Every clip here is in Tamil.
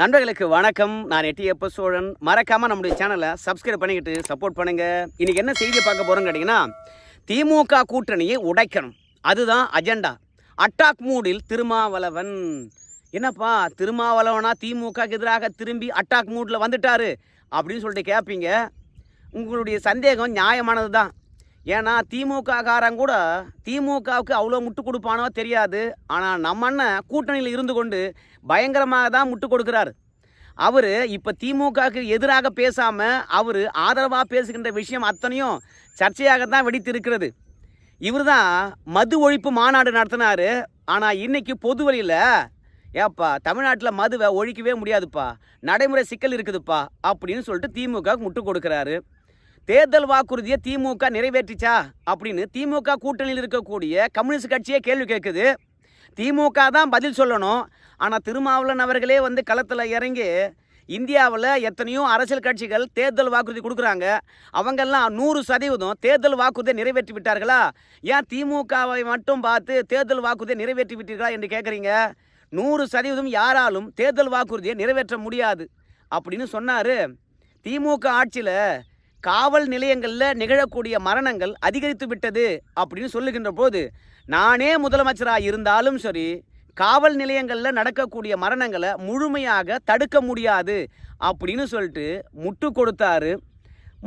நண்பர்களுக்கு வணக்கம். நான் எட்டியப்ப சோழன். மறக்காம நம்முடைய சேனலை சப்ஸ்கிரைப் பண்ணிக்கிட்டு சப்போர்ட் பண்ணுங்க. இன்னைக்கு என்ன செய்தி பார்க்க போறோம் கேட்டிங்கன்னா திமுக கூட்டணியை உடைக்கணும். அதுதான் அஜெண்டா அட்டாக் மூடில் திருமாவளவன். என்னப்பா திருமாவளவனா திமுகக்கு எதிராக திரும்பி அட்டாக் மூடில் வந்துட்டாரு அப்படின்னு சொல்லிட்டு கேட்பீங்க உங்களுடைய சந்தேகம் நியாயமானது தான் ஏன்னா திமுக காரன் கூட திமுகவுக்கு அவ்வளோ முட்டு கொடுப்பானோ தெரியாது. ஆனால் நம்ம அண்ணன் கூட்டணியில் இருந்து கொண்டு பயங்கரமாக தான் முட்டு கொடுக்குறாரு. அவர் இப்போ திமுகவுக்கு எதிராக பேசாமல் அவர் ஆதரவாக பேசுகின்ற விஷயம் அத்தனையும் சர்ச்சையாக தான் வெடித்து இருக்கிறது இவர் தான் மது ஒழிப்பு மாநாடு நடத்தினார். ஆனால் இன்றைக்கி பொது வழியில் ஏப்பா தமிழ்நாட்டில் மதுவை ஒழிக்கவே முடியாதுப்பா. நடைமுறை சிக்கல் இருக்குதுப்பா அப்படின்னு சொல்லிட்டு திமுகவுக்கு முட்டு கொடுக்குறாரு. தேர்தல் வாக்குறுதியை திமுக நிறைவேற்றிச்சா அப்படின்னு திமுக கூட்டணியில் இருக்கக்கூடிய கம்யூனிஸ்ட் கட்சியே கேள்வி கேட்குது. திமுக தான் பதில் சொல்லணும். ஆனால் திருமாவளவன் அவர்களே வந்து களத்தில் இறங்கி இந்தியாவில் எத்தனையோ அரசியல் கட்சிகள் தேர்தல் வாக்குறுதி கொடுக்குறாங்க. அவங்கெல்லாம் நூறு சதவீதம் தேர்தல் வாக்குறுதியை நிறைவேற்றி விட்டார்களா? ஏன் திமுகவை மட்டும் பார்த்து தேர்தல் வாக்குறுதியை நிறைவேற்றி விட்டீர்களா என்று கேட்குறீங்க நூறு சதவீதம் யாராலும் தேர்தல் வாக்குறுதியை நிறைவேற்ற முடியாது அப்படின்னு சொன்னார். திமுக ஆட்சியில் காவல் நிலையங்களில் நிகழக்கூடிய மரணங்கள் அதிகரித்து விட்டது அப்படின்னு சொல்லுகின்ற போது நானே முதலமைச்சராக இருந்தாலும் சரி காவல் நிலையங்களில் நடக்கக்கூடிய மரணங்களை முழுமையாக தடுக்க முடியாது அப்படின்னு சொல்லிட்டு முட்டு கொடுத்தாரு.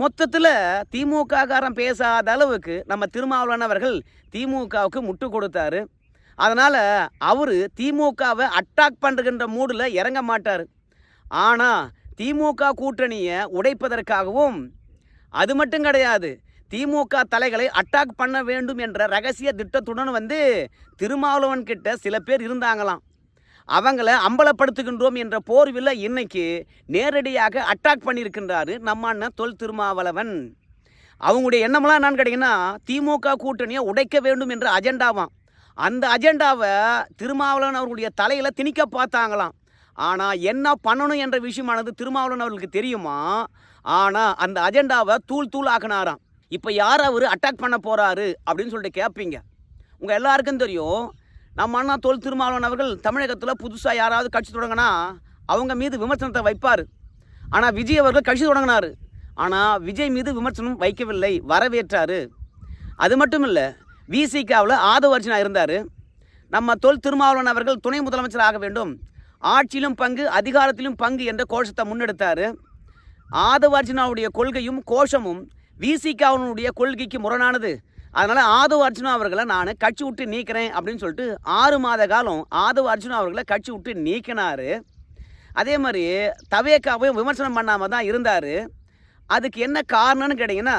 மொத்தத்தில் திமுககாரம் பேசாத அளவுக்கு நம்ம திருமாவளவன் அவர்கள் திமுகவுக்கு முட்டு கொடுத்தாரு. அதனால் அவர் திமுகவை அட்டாக் பண்ணுகின்ற மூடில் இறங்க மாட்டார். ஆனால் திமுக கூட்டணியை உடைப்பதற்காகவும் அது மட்டும் கிடையாது. திமுக தலைகளை அட்டாக் பண்ண வேண்டும் என்ற ரகசிய திட்டத்துடன் வந்து திருமாவளவன் கிட்ட சில பேர் இருந்தாங்களாம். அவங்கள அம்பலப்படுத்துகின்றோம் என்ற போர்வில் இன்னைக்கு நேரடியாக அட்டாக் பண்ணியிருக்கின்றாரு நம்ம அண்ணன் தொல் திருமாவளவன். அவங்களுடைய எண்ணமெல்லாம் என்னன்னு கேட்டிங்கன்னா திமுக கூட்டணியை உடைக்க வேண்டும் என்ற அஜெண்டாவாம் அந்த அஜெண்டாவை திருமாவளவன் அவர்களுடைய தலையில் திணிக்க பார்த்தாங்களாம். ஆனால் என்ன பண்ணணும் என்ற விஷயமானது திருமாவளவன் அவர்களுக்கு தெரியுமா? ஆனால் அந்த அஜெண்டாவை தூள் தூள் ஆக்கினாராம். இப்போ யார் அவர் அட்டாக் பண்ண போகிறாரு அப்படின்னு சொல்லிட்டு கேட்பீங்க உங்கள் எல்லாருக்கும் தெரியும் நம்ம அண்ணா தொல் திருமாவளவன் அவர்கள் தமிழகத்தில் புதுசாக யாராவது கட்சி தொடங்கினா அவங்க மீது விமர்சனத்தை வைப்பார். ஆனால் விஜய் அவர்கள் கட்சி தொடங்கினார். ஆனால் விஜய் மீது விமர்சனம் வைக்கவில்லை வரவேற்றார். அது மட்டும் இல்லை விசிகாவில் ஆதவ அர்ஜுனா இருந்தார். நம்ம தொல் திருமாவளவன் அவர்கள் துணை முதலமைச்சர் ஆக வேண்டும். ஆட்சியிலும் பங்கு அதிகாரத்திலும் பங்கு என்ற கோஷத்தை முன்னெடுத்தார். ஆதவார்ஜுனாவுடைய கொள்கையும் கோஷமும் விசிகாவினுடைய கொள்கைக்கு முரணானது. அதனால் ஆதவ அர்ஜுனா அவர்களை நான் கட்சி விட்டு நீக்கிறேன் அப்படின்னு சொல்லிட்டு ஆறு மாத காலம் ஆதவ அர்ஜுனா அவர்களை கட்சி விட்டு நீக்கினார். அதே மாதிரி தவேக்காவையும் விமர்சனம் பண்ணாமல் தான் இருந்தார். அதுக்கு என்ன காரணம்னு கேட்டிங்கன்னா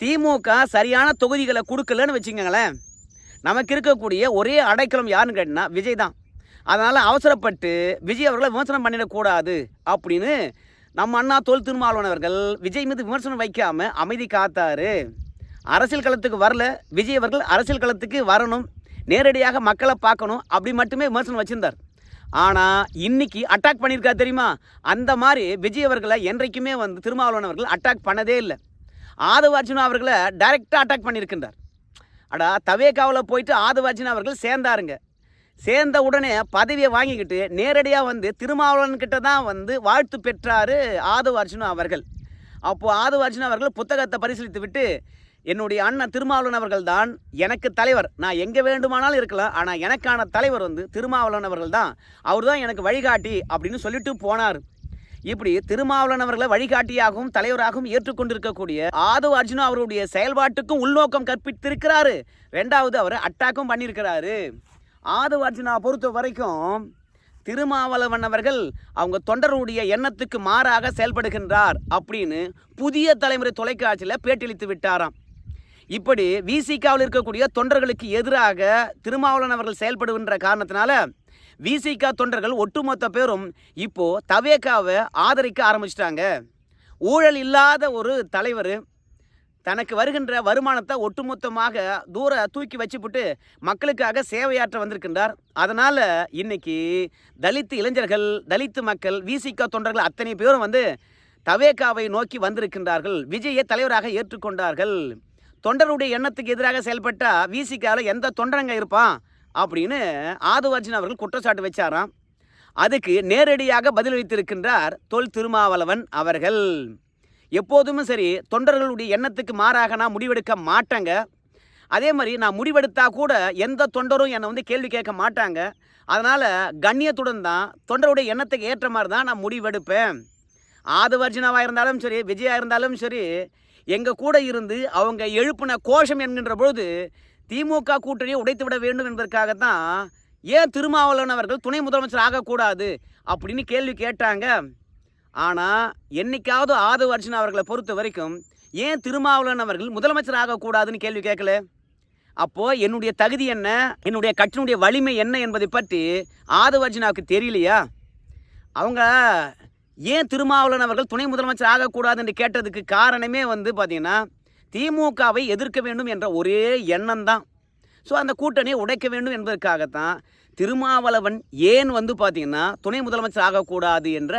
திமுக சரியான தொகுதிகளை கொடுக்கலன்னு வச்சுக்கோங்களேன். நமக்கு இருக்கக்கூடிய ஒரே அடைக்கலம் யாருன்னு கேட்டிங்கன்னா விஜய் தான். அதனால் அவசரப்பட்டு விஜய் அவர்களை விமர்சனம் பண்ணிடக்கூடாது அப்படின்னு நம்ம அண்ணா தொல் திருமாவளவன் அவர்கள் விஜய் மீது விமர்சனம் வைக்காமல் அமைதி காத்தாரு. அரசியல் களத்துக்கு வரல. விஜய் அவர்கள் அரசியல் களத்துக்கு வரணும். நேரடியாக மக்களை பார்க்கணும். அப்படி மட்டுமே விமர்சனம் வச்சிருந்தார். ஆனால் இன்னைக்கு அட்டாக் பண்ணியிருக்காரு தெரியுமா? அந்த மாதிரி விஜய் அவர்களை என்றைக்குமே வந்து திருமாவளவன் அவர்கள் அட்டாக் பண்ணதே இல்லை. ஆதவ அர்ஜுனா அவர்களை டைரெக்டாக அட்டாக் பண்ணியிருக்கின்றார். அடா தவேகாவில் போயிட்டு ஆதவ அர்ஜுனா அவர்கள் சேர்ந்தாருங்க. சேர்ந்த உடனே பதவியை வாங்கிக்கிட்டு நேரடியாக வந்து திருமாவளவன் கிட்ட தான் வந்து வாழ்த்து பெற்றார் ஆதவ அர்ஜுனா அவர்கள். அப்போது ஆதவ அர்ஜுனா அவர்கள் புத்தகத்தை பரிசீலித்து விட்டு என்னுடைய அண்ணன் திருமாவளவன் அவர்கள் தான் எனக்கு தலைவர். நான் எங்கே வேண்டுமானாலும் இருக்கலாம். ஆனால் எனக்கான தலைவர் வந்து திருமாவளவன் அவர்கள் தான். அவர் தான் எனக்கு வழிகாட்டி அப்படின்னு சொல்லிட்டு போனார். இப்படி திருமாவளவன் அவர்களை வழிகாட்டியாகவும் தலைவராகவும் ஏற்றுக்கொண்டிருக்கக்கூடிய ஆதவ அர்ஜுனா அவருடைய செயல்பாட்டுக்கும் உள்நோக்கம் கற்பித்திருக்கிறாரு. ரெண்டாவது அவர் அட்டாக்கும் பண்ணியிருக்கிறாரு. ஆதவார்ஜுனா பொறுத்த வரைக்கும் திருமாவளவன் அவர்கள் அவங்க தொண்டருடைய எண்ணத்துக்கு மாறாக செயல்படுகின்றார் அப்படின்னு புதிய தலைமுறை தொலைக்காட்சியில் பேட்டியளித்து விட்டாராம். இப்படி விசிகாவில் இருக்கக்கூடிய தொண்டர்களுக்கு எதிராக திருமாவளவன் அவர்கள் செயல்படுகின்ற காரணத்தினால விசிகா தொண்டர்கள் ஒட்டுமொத்த பேரும் இப்போ தவேக்காவை ஆதரிக்க ஆரம்பிச்சிட்டாங்க. ஊழல் இல்லாத ஒரு தலைவர் தனக்கு வருகின்ற வருமானத்தை ஒட்டுமொத்தமாக தூர தூக்கி வச்சுப்புட்டு மக்களுக்காக சேவையாற்ற வந்திருக்கின்றார். அதனால் இன்னைக்கு தலித்து இளைஞர்கள் தலித்து மக்கள் விசிகா தொண்டர்கள் அத்தனை பேரும் வந்து தவேகாவை நோக்கி வந்திருக்கின்றார்கள். விஜயை தலைவராக ஏற்றுக்கொண்டார்கள். தொண்டருடைய எண்ணத்துக்கு எதிராக செயல்பட்டால் விசிகாவில் எந்த தொண்டரங்க இருப்பான் அப்படின்னு ஆதுவார்ஜின் அவர்கள் குற்றச்சாட்டு வச்சாராம். அதுக்கு நேரடியாக பதிலளித்திருக்கின்றார் தொல் திருமாவளவன் அவர்கள். எப்போதுமே சரி தொண்டர்களுடைய எண்ணத்துக்கு மாறாக நான் முடிவெடுக்க மாட்டேங்க. அதே மாதிரி நான் முடிவெடுத்தால் கூட எந்த தொண்டரும் என்னை வந்து கேள்வி கேட்க மாட்டாங்க. அதனால் கண்ணியத்துடன் தான் தொண்டருடைய எண்ணத்துக்கு ஏற்ற மாதிரி தான் நான் முடிவெடுப்பேன். ஆதவர்ஜுனாவாக இருந்தாலும் சரி விஜயா இருந்தாலும் சரி எங்கள் கூட இருந்து அவங்க எழுப்பின கோஷம் என்கின்ற பொழுது திமுக கூட்டணியை உடைத்து விட வேண்டும் என்பதற்காகத்தான் ஏன் திருமாவளவன் அவர்கள் துணை முதலமைச்சர் ஆகக்கூடாது அப்படின்னு கேள்வி கேட்டாங்க. ஆனால் என்னைக்காவது ஆதவ அர்ஜுன் அவர்களை பொறுத்த வரைக்கும் ஏன் திருமாவளவன் அவர்கள் முதலமைச்சர் ஆகக்கூடாதுன்னு கேள்வி கேட்கல? அப்போது என்னுடைய தகுதி என்ன? என்னுடைய கட்சியினுடைய வலிமை என்ன என்பதை பற்றி ஆதவ அர்ஜுனாவுக்கு தெரியலையா? அவங்க ஏன் திருமாவளவன் அவர்கள் துணை முதலமைச்சர் ஆகக்கூடாது என்று கேட்டதுக்கு காரணமே வந்து பார்த்தீங்கன்னா திமுகவை எதிர்க்க வேண்டும் என்ற ஒரே எண்ணம் தான் ஸோ அந்த கூட்டணியை உடைக்க வேண்டும் என்பதற்காகத்தான் திருமாவளவன் ஏன் வந்து பார்த்திங்கன்னா துணை முதலமைச்சர் ஆகக்கூடாது என்ற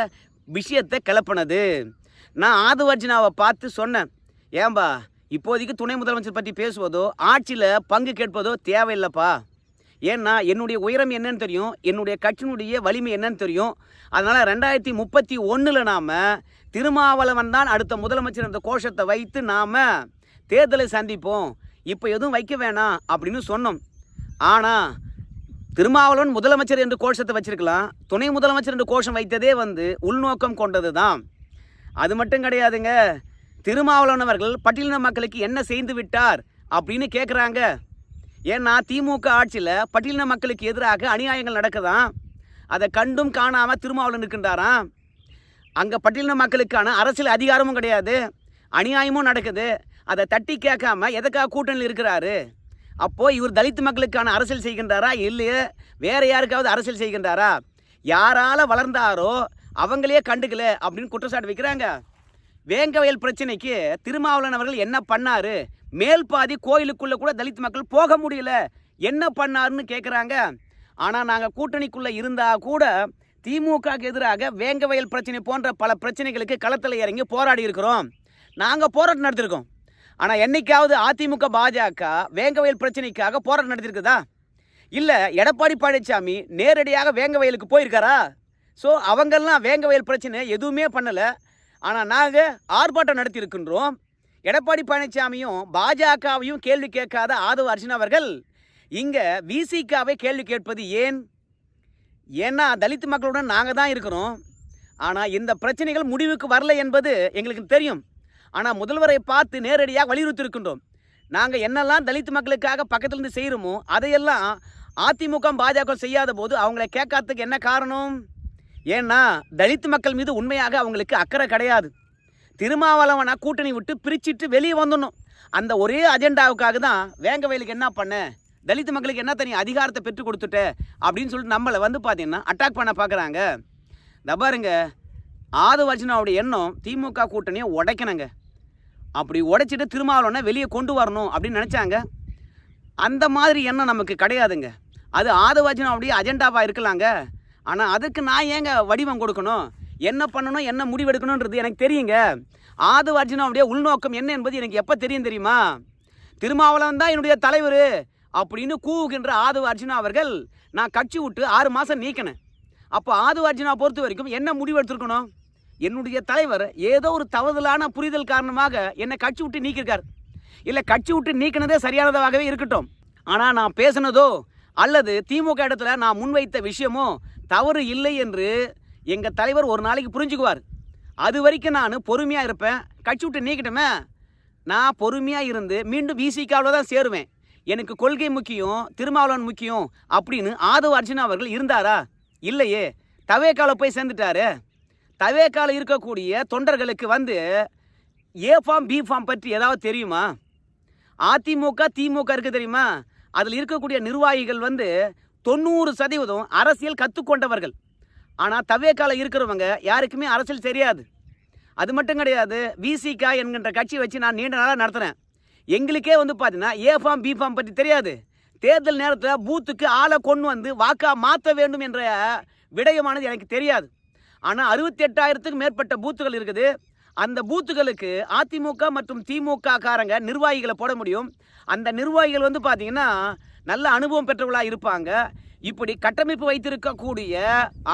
விஷயத்தை கிளப்பினது. நான் ஆதுவர்ஜினாவை பார்த்து சொன்னேன். ஏன்பா இப்போதைக்கு துணை முதலமைச்சர் பற்றி பேசுவதோ ஆட்சியில் பங்கு கேட்பதோ தேவையில்லைப்பா. ஏன்னா என்னுடைய உயரம் என்னன்னு தெரியும் என்னுடைய கட்சியினுடைய வலிமை என்னன்னு தெரியும். அதனால் ரெண்டாயிரத்தி முப்பத்தி ஒன்றில் நாம் திருமாவளவன் தான் அடுத்த முதலமைச்சர் என்ற கோஷத்தை வைத்து நாம் தேர்தலை சந்திப்போம். இப்போ எதுவும் வைக்க வேணாம் அப்படின்னு சொன்னோம். ஆனால் திருமாவளவன் முதலமைச்சர் என்று கோஷத்தை வச்சிருக்கலாம். துணை முதலமைச்சர் என்று கோஷம் வைத்ததே வந்து உள்நோக்கம் கொண்டது தான் அது மட்டும் கிடையாதுங்க. திருமாவளவன் அவர்கள் பட்டியலின மக்களுக்கு என்ன செய்து விட்டார் அப்படின்னு கேட்குறாங்க ஏன்னா திமுக ஆட்சியில் பட்டியலின மக்களுக்கு எதிராக அநியாயங்கள் நடக்குதாம் அதை கண்டும் காணாமல் திருமாவளவன் இருக்கின்றாராம். அங்கே பட்டியலின மக்களுக்கான அரசியல் அதிகாரமும் கிடையாது. அநியாயமும் நடக்குது. அதை தட்டி கேட்காம எதுக்காக கூட்டணியில் இருக்கிறாரு? அப்போது இவர் தலித் மக்களுக்கான அரசியல் செய்கின்றாரா? இல்லையே. வேற யாருக்காவது அரசியல் செய்கின்றாரா? யாரால வளர்ந்தாரோ அவங்களே கண்டுக்கல அப்படின்னு குற்றச்சாட்டு வைக்கிறாங்க. வேங்கவயல் பிரச்சனைக்கு திருமாவளவன் அவர்கள் என்ன பண்ணாரு? மேல் பாதி கோயிலுக்குள்ள கூட தலித் மக்கள் போக முடியல. என்ன பண்ணாருன்னு கேட்குறாங்க ஆனால் நாங்கள் கூட்டணிக்குள்ளே இருந்தா கூட திமுகக்கு எதிராக வேங்கவயல் பிரச்சனை போன்ற பல பிரச்சனைகளுக்கு களத்தில் இறங்கி போராடி இருக்கிறோம். நாங்கள் போராட்டம் நடத்திருக்கோம். ஆனால் என்னைக்காவது அதிமுக பாஜக வேங்கவயல் பிரச்சனைக்காக போராட்டம் நடத்திருக்குதா இல்லை எடப்பாடி பழனிசாமி நேரடியாக வேங்கவயலுக்கு போயிருக்காரா? ஸோ அவங்கெல்லாம் வேங்கவயல் பிரச்சனை எதுவுமே பண்ணலை. ஆனால் நாங்கள் ஆர்ப்பாட்டம் நடத்தியிருக்கின்றோம். எடப்பாடி பழனிசாமியும் பாஜகவையும் கேள்வி கேட்காத ஆதவ அர்ஜுன் அவர்கள் இங்கே விசிகாவை கேள்வி கேட்பது ஏன்? ஏன்னா தலித் மக்களுடன் நாங்கள் தான் இருக்கிறோம். ஆனால் இந்த பிரச்சனைகள் முடிவுக்கு வரல என்பது எங்களுக்கு தெரியும். ஆனால் முதல்வரை பார்த்து நேரடியாக வலியுறுத்தியிருக்கின்றோம். நாங்கள் என்னெல்லாம் தலித் மக்களுக்காக பக்கத்துலேருந்து செய்கிறோமோ அதையெல்லாம் அதிமுக பாஜக செய்யாத போது அவங்களை கேட்காததுக்கு என்ன காரணம்? ஏன்னா தலித் மக்கள் மீது உண்மையாக அவங்களுக்கு அக்கறை கிடையாது. திருமாவளவனை கூட்டணி விட்டு பிரிச்சிட்டு வெளியே வந்துடணும். அந்த ஒரே அஜெண்டாவுக்காக தான் வேங்க வயலுக்கு என்ன பண்ண? தலித் மக்களுக்கு என்ன தனி அதிகாரத்தை பெற்றுக் கொடுத்துட்ட? அப்படின்னு சொல்லிட்டு நம்மளை வந்து பார்த்தீங்கன்னா அட்டாக் பண்ண பார்க்குறாங்க இந்த பாருங்க ஆதவர்ஜனாவுடைய எண்ணம் திமுக கூட்டணியை உடைக்கணுங்க. அப்படி உடைச்சிட்டு திருமாவளவனை வெளியே கொண்டு வரணும் அப்படின்னு நினச்சாங்க. அந்த மாதிரி எண்ணம் நமக்கு கிடையாதுங்க. அது ஆதவர்ஜனாவுடைய அஜெண்டாவாக இருக்கலாங்க. ஆனால் அதுக்கு நான் ஏங்க வடிவம் கொடுக்கணும்? என்ன பண்ணணும் என்ன முடிவெடுக்கணுன்றது எனக்கு தெரியுங்க. ஆதவ அப்படியே உள்நோக்கம் என்ன என்பது எனக்கு எப்போ தெரியும் தெரியுமா? திருமாவளவன் தான் என்னுடைய தலைவர் அப்படின்னு கூவுகின்ற ஆதவ அர்ஜுனா அவர்கள் நான் கட்சி விட்டு ஆறு மாதம் நீக்கினேன். அப்போ ஆதவ அர்ஜுனா பொறுத்த வரைக்கும் என்ன முடிவு எடுத்திருக்கணும்? என்னுடைய தலைவர் ஏதோ ஒரு தவறுதலான புரிதல் காரணமாக என்னை கட்சி விட்டு நீக்கியிருக்கார். இல்லை கட்சி விட்டு நீக்கினதே சரியானதாகவே இருக்கட்டும். ஆனால் நான் பேசினதோ அல்லது திமுக இடத்துல நான் முன்வைத்த விஷயமோ தவறு இல்லை என்று எங்கள் தலைவர் ஒரு நாளைக்கு புரிஞ்சுக்குவார். அது வரைக்கும் நான் பொறுமையாக இருப்பேன். கட்சி விட்டு நீக்கிட்டோமே நான் பொறுமையாக இருந்து மீண்டும் விசிகாவில் தான் சேருவேன். எனக்கு கொள்கை முக்கியம் திருமாவளவன் முக்கியம் அப்படின்னு ஆதவ அர்ஜுனா அவர்கள் இருந்தாரா? இல்லையே. தவேக்காவில் போய் சேர்ந்துட்டாரு. தவேக்கால இருக்கக்கூடிய தொண்டர்களுக்கு வந்து ஏ ஃபார்ம் பி ஃபார்ம் பற்றி ஏதாவது தெரியுமா? அதிமுக திமுக இருக்கு தெரியுமா? அதில் இருக்கக்கூடிய நிர்வாகிகள் வந்து தொண்ணூறு சதவீதம் அரசியல் கற்றுக்கொண்டவர்கள் ஆனால் தவேக்கால இருக்கிறவங்க யாருக்குமே அரசியல் தெரியாது. அது மட்டும் கிடையாது விசிகா என்கின்ற கட்சி வச்சு நான் நீண்ட நாளாக நடத்துகிறேன் எங்களுக்கே வந்து பார்த்தீங்கன்னா ஏ ஃபார்ம் பி ஃபார்ம் பற்றி தெரியாது. தேர்தல் நேரத்தில் பூத்துக்கு ஆளை கொண்டு வந்து வாக்கா மாற்ற வேண்டும் என்ற விடயமானது எனக்கு தெரியாது. ஆனால் அறுபத்தி எட்டாயிரத்துக்கு மேற்பட்ட பூத்துகள் இருக்குது. அந்த பூத்துகளுக்கு அதிமுக மற்றும் திமுக காரங்க நிர்வாகிகளை போட முடியும். அந்த நிர்வாகிகள் வந்து பார்த்தீங்கன்னா நல்ல அனுபவம் பெற்றவர்களாக இருப்பாங்க. இப்படி கட்டமைப்பு வைத்திருக்கக்கூடிய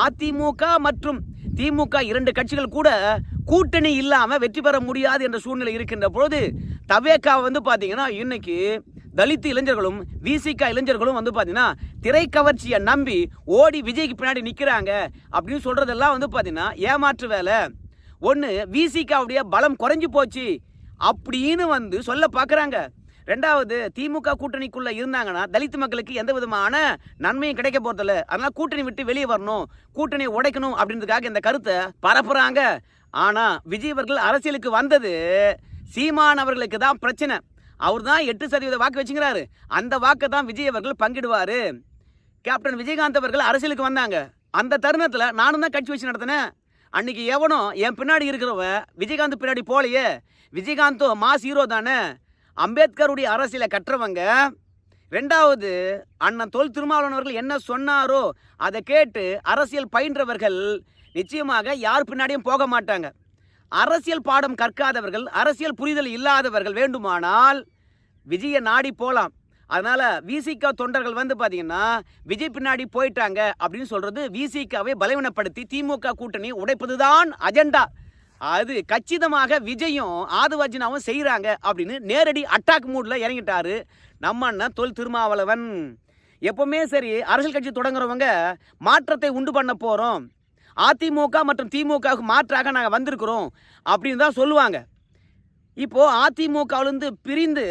அதிமுக மற்றும் திமுக இரண்டு கட்சிகள் கூட கூட்டணி இல்லாமல் வெற்றி பெற முடியாது என்ற சூழ்நிலை இருக்கின்ற பொழுது தவேக்கா வந்து பார்த்தீங்கன்னா இன்னைக்கு தலித் இளைஞர்களும் விசிகா இளைஞர்களும் வந்து பார்த்தீங்கன்னா திரைக்கவர்ச்சியை நம்பி ஓடி விஜய்க்கு பின்னாடி நிற்கிறாங்க அப்படின்னு சொல்கிறதெல்லாம் வந்து பார்த்தீங்கன்னா ஏமாற்று வேலை. ஒன்று விசிகாவுடைய பலம் குறைஞ்சு போச்சு. அப்படின்னு வந்து சொல்ல பார்க்குறாங்க ரெண்டாவது திமுக கூட்டணிக்குள்ளே இருந்தாங்கன்னா தலித்து மக்களுக்கு எந்த விதமான நன்மையும் கிடைக்க போகிறதில்ல அதனால் கூட்டணி விட்டு வெளியே வரணும். கூட்டணியை உடைக்கணும் அப்படின்றதுக்காக இந்த கருத்தை பரப்புகிறாங்க ஆனால் விஜய் அவர்கள் அரசியலுக்கு வந்தது சீமான் அவர்களுக்கு தான் பிரச்சனை. அவர் தான் எட்டு சதவீத வாக்கு வச்சுக்கிறாரு. அந்த வாக்கை தான் விஜய் அவர்கள் பங்கிடுவார். கேப்டன் விஜயகாந்த் அவர்கள் அரசியலுக்கு வந்தாங்க. அந்த தருணத்தில் நானும் தான் கட்சி வச்சு நடத்தினேன். அன்னைக்கு எவனோ என் பின்னாடி இருக்கிறவ விஜயகாந்த் பின்னாடி போலையே. விஜயகாந்தோ மாஸ் ஹீரோ தானே. அம்பேத்கருடைய அரசியலை கற்றவங்க ரெண்டாவது அண்ணன் தொல் திருமாவளவன் அவர்கள் என்ன சொன்னாரோ அதை கேட்டு அரசியல் பயின்றவர்கள் நிச்சயமாக யார் பின்னாடியும் போக மாட்டாங்க. அரசியல் பாடம் கற்காதவர்கள் அரசியல் புரிதல் இல்லாதவர்கள் வேண்டுமானால் விஜயை நாடி போகலாம் அதனால் விசிகா தொண்டர்கள் வந்து பார்த்தீங்கன்னா விஜய் பின்னாடி போயிட்டாங்க அப்படின்னு சொல்கிறது விசிகாவை பலவீனப்படுத்தி திமுக கூட்டணி உடைப்பது தான் அஜெண்டா அது கச்சிதமாக விஜயும் ஆதுவாஜினாவும் செய்கிறாங்க அப்படின்னு நேரடி அட்டாக் மூடில் இறங்கிட்டாரு நம்ம அண்ணன் தொல் திருமாவளவன். எப்போவுமே சரி அரசியல் கட்சி தொடங்குறவங்க மாற்றத்தை உண்டு பண்ண போகிறோம் அதிமுக மற்றும் திமுகவுக்கு மாற்றாக நாங்கள் வந்திருக்கிறோம் அப்படின்னு தான் சொல்லுவாங்க. இப்போ அதிமுகவிலிருந்து பிரிந்து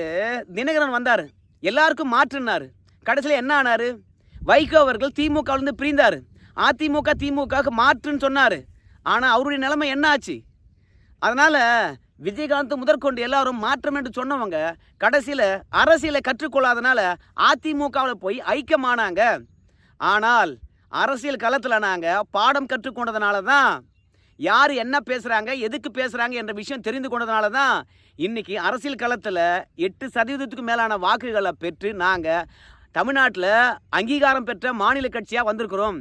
தினகரன் வந்தார். எல்லாருக்கும் மாற்றுனாரு. கடைசியில் என்ன ஆனாரு? வைகோ அவர்கள் திமுகவிலிருந்து பிரிந்தார். அதிமுக திமுகவுக்கு மாற்றுன்னு சொன்னார். ஆனால் அவருடைய நிலைமை என்ன ஆச்சு? அதனால் விஜயகாந்த் முதற்கொண்டு எல்லாரும் மாற்றம் என்று சொன்னவங்க கடைசியில் அரசியலை கற்றுக்கொள்ளாதனால அதிமுகவில் போய் ஐக்கியமானாங்க. ஆனால் அரசியல் களத்தில் நாங்கள் பாடம் கற்றுக்கொண்டதுனால தான் யார் என்ன பேசுகிறாங்க எதுக்கு பேசுகிறாங்க என்ற விஷயம் தெரிந்து கொண்டதுனால தான் இன்றைக்கி அரசியல் களத்தில் எட்டு சதவீதத்துக்கு மேலான வாக்குகளை பெற்று நாங்கள் தமிழ்நாட்டில் அங்கீகாரம் பெற்ற மாநில கட்சியாக வந்திருக்கிறோம்.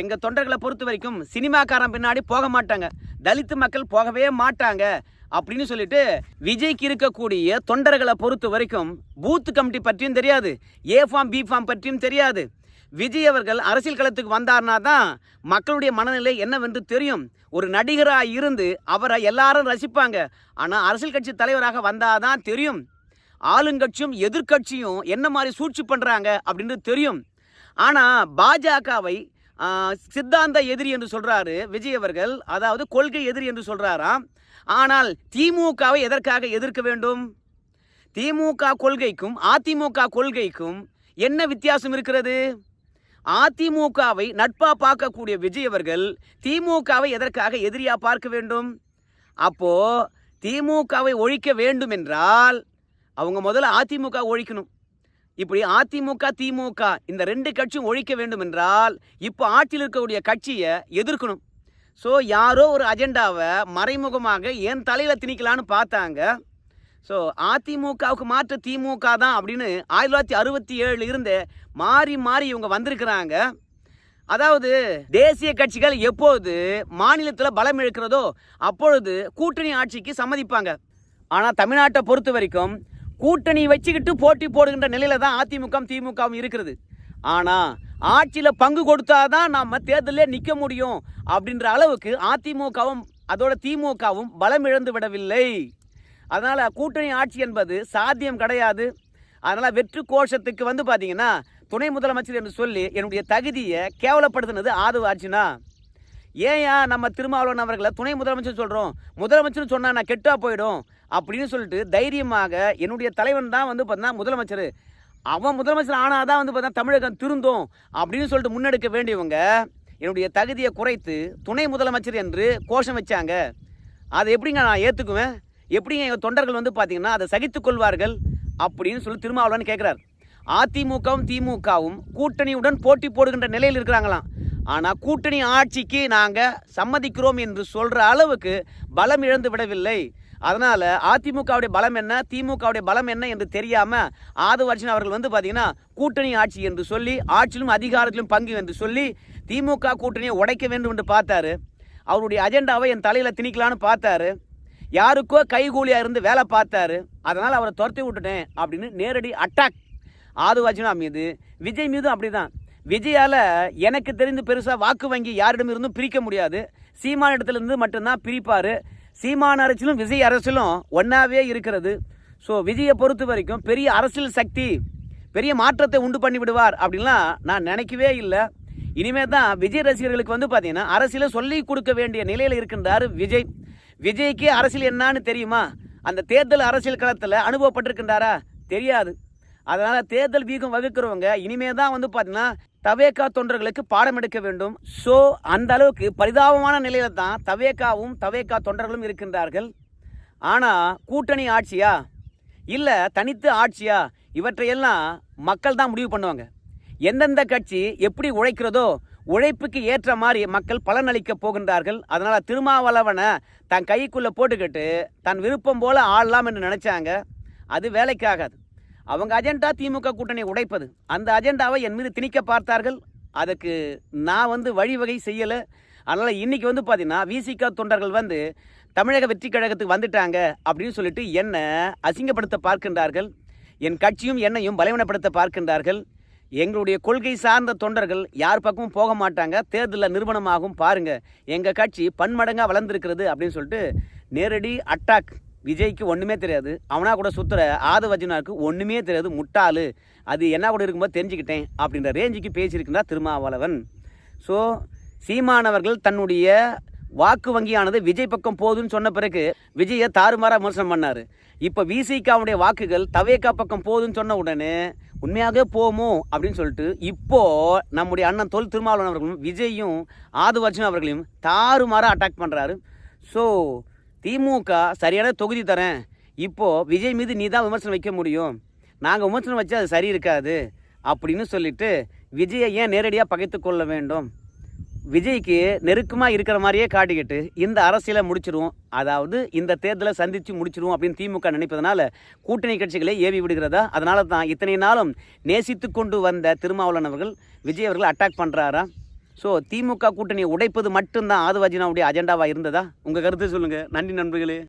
எங்கள் தொண்டர்களை பொறுத்த வரைக்கும் சினிமாக்காரன் பின்னாடி போக மாட்டாங்க. தலித்து மக்கள் போகவே மாட்டாங்க அப்படின்னு சொல்லிட்டு விஜய்க்கு இருக்கக்கூடிய தொண்டர்களை பொறுத்த வரைக்கும் பூத் கமிட்டி பற்றியும் தெரியாது ஏ ஃபார்ம் பி ஃபார்ம் பற்றியும் தெரியாது. விஜய் அவர்கள் அரசியல் களத்துக்கு வந்தார்னா தான் மக்களுடைய மனநிலை என்னவென்று தெரியும். ஒரு நடிகராக இருந்து அவரை எல்லாரும் ரசிப்பாங்க. ஆனால் அரசியல் கட்சி தலைவராக வந்தாதான் தெரியும். ஆளுங்கட்சியும் எதிர்க்கட்சியும் என்ன மாதிரி சூழ்ச்சி பண்ணுறாங்க அப்படின்னு தெரியும். ஆனால் பாஜகவை சித்தாந்த எதிரி என்று சொல்கிறாரு விஜய் அவர்கள். அதாவது கொள்கை எதிரி என்று சொல்கிறாராம் ஆனால் திமுகவை எதற்காக எதிர்க்க வேண்டும்? திமுக கொள்கைக்கும் அதிமுக கொள்கைக்கும் என்ன வித்தியாசம் இருக்கிறது? அதிமுகவை நட்பா பார்க்கக்கூடிய விஜய் அவர்கள் திமுகவை எதற்காக எதிரியா பார்க்க வேண்டும்? அப்போ திமுகவை ஒழிக்க வேண்டும் என்றால் அவங்க முதல்ல அதிமுக ஒழிக்கணும். இப்படி அதிமுக திமுக இந்த ரெண்டு கட்சியும் ஒழிக்க வேண்டும் என்றால் இப்போ ஆட்சியில் இருக்கக்கூடிய கட்சியை எதிர்க்கணும். ஸோ யாரோ ஒரு அஜெண்டாவை மறைமுகமாக என் தலையில் திணிக்கலான்னு பார்த்தாங்க. ஸோ அதிமுகவுக்கு மாற்ற திமுக தான் அப்படின்னு ஆயிரத்தி தொள்ளாயிரத்தி அறுபத்தி ஏழு இருந்து மாறி மாறி இவங்க வந்திருக்கிறாங்க. அதாவது தேசிய கட்சிகள் எப்போது மாநிலத்தில் பலம் இழுக்கிறதோ அப்பொழுது கூட்டணி ஆட்சிக்கு சம்மதிப்பாங்க. ஆனால் தமிழ்நாட்டை பொறுத்த வரைக்கும் கூட்டணி வச்சுக்கிட்டு போட்டி போடுகின்ற நிலையில தான் அதிமுக திமுகவும் இருக்கிறது. ஆனால் ஆட்சியில் பங்கு கொடுத்தாதான் நம்ம தேர்தலில் நிற்க முடியும் அப்படின்ற அளவுக்கு அதிமுகவும் அதோட திமுகவும் பலம் இழந்து விடவில்லை. அதனால் கூட்டணி ஆட்சி என்பது சாத்தியம் கிடையாது. அதனால் வெற்று கோஷத்துக்கு வந்து பார்த்தீங்கன்னா துணை முதலமைச்சர் என்று சொல்லி என்னுடைய தகுதியை கேவலப்படுத்தினது ஆதவ ஆட்சினா. ஏயா நம்ம திருமாவளவன் அவர்களை துணை முதலமைச்சர் சொல்கிறோம் முதலமைச்சர்னு சொன்னால் நான் கெட்டாக போயிடும் அப்படின்னு சொல்லிட்டு தைரியமாக என்னுடைய தலைவன் தான் வந்து பார்த்தீங்கன்னா முதலமைச்சர். அவன் முதலமைச்சர் ஆனால் தான் வந்து பார்த்தா தமிழகம் திருந்தோம் அப்படின்னு சொல்லிட்டு முன்னெடுக்க வேண்டியவங்க என்னுடைய தகுதியை குறைத்து துணை முதலமைச்சர் என்று கோஷம் வச்சாங்க. அதை எப்படிங்க நான் ஏற்றுக்குவேன் எப்படிங்க எங்கள் தொண்டர்கள் வந்து பார்த்தீங்கன்னா அதை சகித்துக் கொள்வார்கள் அப்படின்னு சொல்லி திருமாவளவன் கேட்குறார் அதிமுகவும் திமுகவும் கூட்டணியுடன் போட்டி போடுகின்ற நிலையில் இருக்கிறாங்களாம். ஆனால் கூட்டணி ஆட்சிக்கு நாங்கள் சம்மதிக்கிறோம் என்று சொல்கிற அளவுக்கு பலம் இழந்து விடவில்லை. அதனால் அதிமுகவுடைய பலம் என்ன திமுகவுடைய பலம் என்ன என்று தெரியாமல் ஆதவர்ஷன் அவர்கள் வந்து பார்த்தீங்கன்னா கூட்டணி ஆட்சி என்று சொல்லி ஆட்சியிலும் அதிகாரத்திலும் பங்கு என்று சொல்லி திமுக கூட்டணியை உடைக்க வேண்டும் என்று பார்த்தாரு. அவருடைய அஜெண்டாவை என் தலையில் திணிக்கலான்னு பார்த்தாரு. யாருக்கோ கைகூலியாக இருந்து வேலை பார்த்தாரு. அதனால் அவரை துரத்தி விட்டுட்டேன் அப்படின்னு நேரடி அட்டாக் ஆதுவாஜினா மீது விஜய் மீதும் அப்படிதான். விஜயால் எனக்கு தெரிந்து பெருசாக வாக்கு வங்கி யாரிடமிருந்தும் பிரிக்க முடியாது. சீமான இடத்துல இருந்து மட்டும்தான் பிரிப்பார். சீமான அரசிலும் விஜய் அரசிலும் ஒன்றாவே இருக்கிறது. ஸோ விஜயை பொறுத்த வரைக்கும் பெரிய அரசியல் சக்தி பெரிய மாற்றத்தை உண்டு பண்ணி விடுவார் அப்படின்லாம் நான் நினைக்கவே இல்லை. இனிமேல் தான் விஜய் ரசிகர்களுக்கு வந்து பார்த்தீங்கன்னா அரசியலை சொல்லி கொடுக்க வேண்டிய நிலையில் இருக்கின்றார் விஜய். விஜய்க்கு அரசியல் என்னன்னு தெரியுமா? அந்த தேர்தல் அரசியல் களத்தில் அனுபவப்பட்டிருக்கின்றாரா? தெரியாது. அதனால் தேர்தல் வீகம் வகுக்கிறவங்க இனிமே தான் வந்து பார்த்தீங்கன்னா தவேகா தொண்டர்களுக்கு பாடம் எடுக்க வேண்டும். ஸோ அந்த அளவுக்கு பரிதாபமான நிலையில தான் தவேக்காவும் தவேகா தொண்டர்களும் இருக்கின்றார்கள். ஆனால் கூட்டணி ஆட்சியா? இல்லை தனித்து ஆட்சியா? இவற்றையெல்லாம் மக்கள் தான் முடிவு பண்ணுவாங்க. எந்தெந்த கட்சி எப்படி உழைக்கிறதோ உழைப்புக்கு ஏற்ற மாதிரி மக்கள் பலனளிக்க போகின்றார்கள். அதனால் திருமாவளவனை தன் கைக்குள்ளே போட்டுக்கிட்டு தன் விருப்பம் போல் ஆளலாம் என்று நினச்சாங்க. அது வேலைக்காகாது. அவங்க அஜெண்டா திமுக கூட்டணி உடைப்பது. அந்த அஜெண்டாவை என் மீது திணிக்க பார்த்தார்கள். அதுக்கு நான் வந்து வழிவகை செய்யலை. அதனால் இன்றைக்கி வந்து பார்த்தீங்கன்னா விசிக தொண்டர்கள் வந்து தமிழக வெற்றி கழகத்துக்கு வந்துட்டாங்க அப்படின்னு சொல்லிட்டு என்னை அசிங்கப்படுத்த பார்க்கின்றார்கள். என் கட்சியும் என்னையும் பலவீனப்படுத்த பார்க்கின்றார்கள். எங்களுடைய கொள்கை சார்ந்த தொண்டர்கள் யார் பக்கமும் போக மாட்டாங்க. தேர்தலில் நிறுவனமாகும் பாருங்கள் எங்கள் கட்சி பன்மடங்காக வளர்ந்துருக்கிறது அப்படின்னு சொல்லிட்டு நேரடி அட்டாக் விஜய்க்கு ஒன்றுமே தெரியாது. அவனா கூட சுற்றுற ஆதவஜனாருக்கு ஒன்றுமே தெரியாது. முட்டாளு. அது என்ன கூட இருக்கும்போது தெரிஞ்சுக்கிட்டேன் அப்படின்ற ரேஞ்சுக்கு பேசியிருக்கின்றார் திருமாவளவன். ஸோ சீமானவர்கள் தன்னுடைய வாக்கு வங்கியானது விஜய் பக்கம் போகுதுன்னு சொன்ன பிறகு விஜயை தாறுமாறாக விமர்சனம் பண்ணார். இப்போ விசிகாவுடைய வாக்குகள் தவேகா பக்கம் போகுதுன்னு சொன்ன உடனே உண்மையாகவே போமோ அப்படின்னு சொல்லிட்டு இப்போது நம்முடைய அண்ணன் தொல் திருமாவளவன் அவர்களும் விஜயும் ஆதுவர்ஜன் அவர்களையும் தாறுமாறாக அட்டாக் பண்ணுறாரு ஸோ திமுக சரியான தொகுதி தரேன். இப்போது விஜய் மீது நீ தான் விமர்சனம் வைக்க முடியும். நாங்கள் விமர்சனம் வச்சு அது சரி இருக்காது. அப்படின்னு சொல்லிட்டு விஜயை ஏன் நேரடியாக பகைத்து கொள்ள வேண்டும்? விஜய்க்கு நெருக்கமாக இருக்கிற மாதிரியே காட்டிக்கிட்டு இந்த அரசியலை முடிச்சிருவோம். அதாவது இந்த தேர்தலை சந்தித்து முடிச்சிருவோம் அப்படின்னு திமுக நினைப்பதனால கூட்டணி கட்சிகளை ஏவி விடுகிறதா? அதனால தான் இத்தனை நாளும் நேசித்து கொண்டு வந்த திருமாவளவன் அவர்கள் விஜய் அவர்கள் அட்டாக் பண்ணுறாரா ஸோ திமுக கூட்டணியை உடைப்பது மட்டும்தான் ஆதுவாஜினாவுடைய அஜெண்டாவாக இருந்ததா? உங்கள் கருத்து சொல்லுங்கள் நன்றி நண்பர்களே.